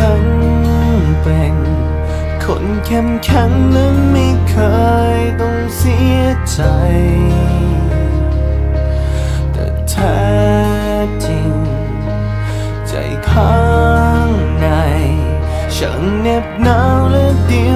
ฉันเป็น คนเข้มแข็งและไม่เคยต้องเสียใจ แต่แท้จริง ใจข้างใน ฉันเน็บหนาวและเดียว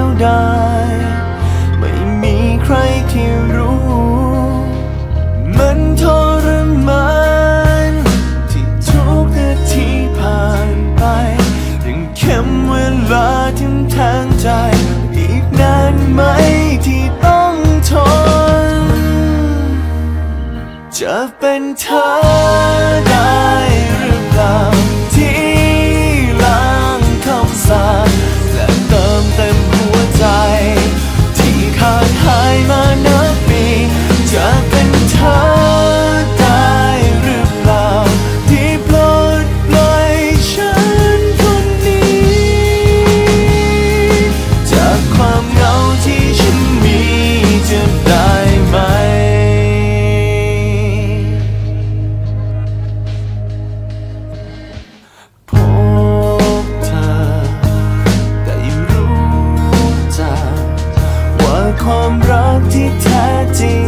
เป็นเธอได้หรือเปล่าที่ล้างคำสาบ ความรักที่แท้จริง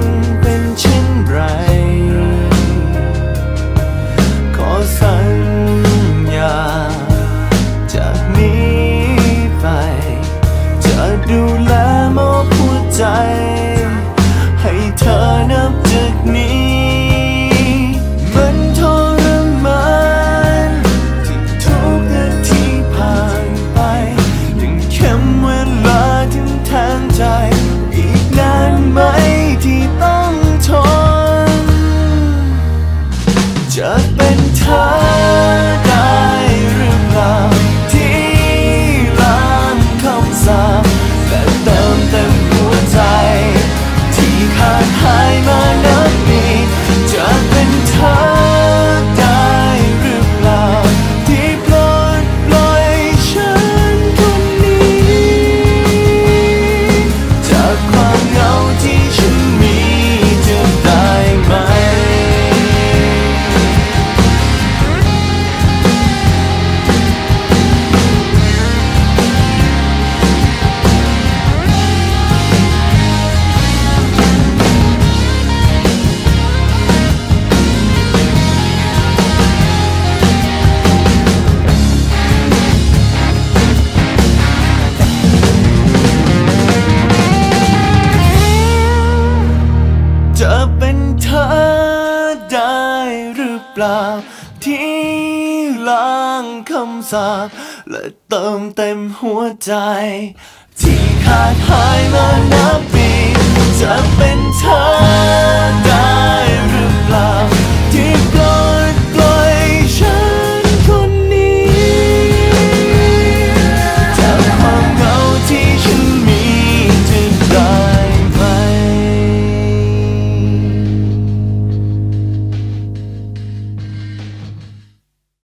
ราบที่ล้างคำสาปและเติมเต็มหัวใจ ที่ขาดหายมานับปีจะเป็นเธอ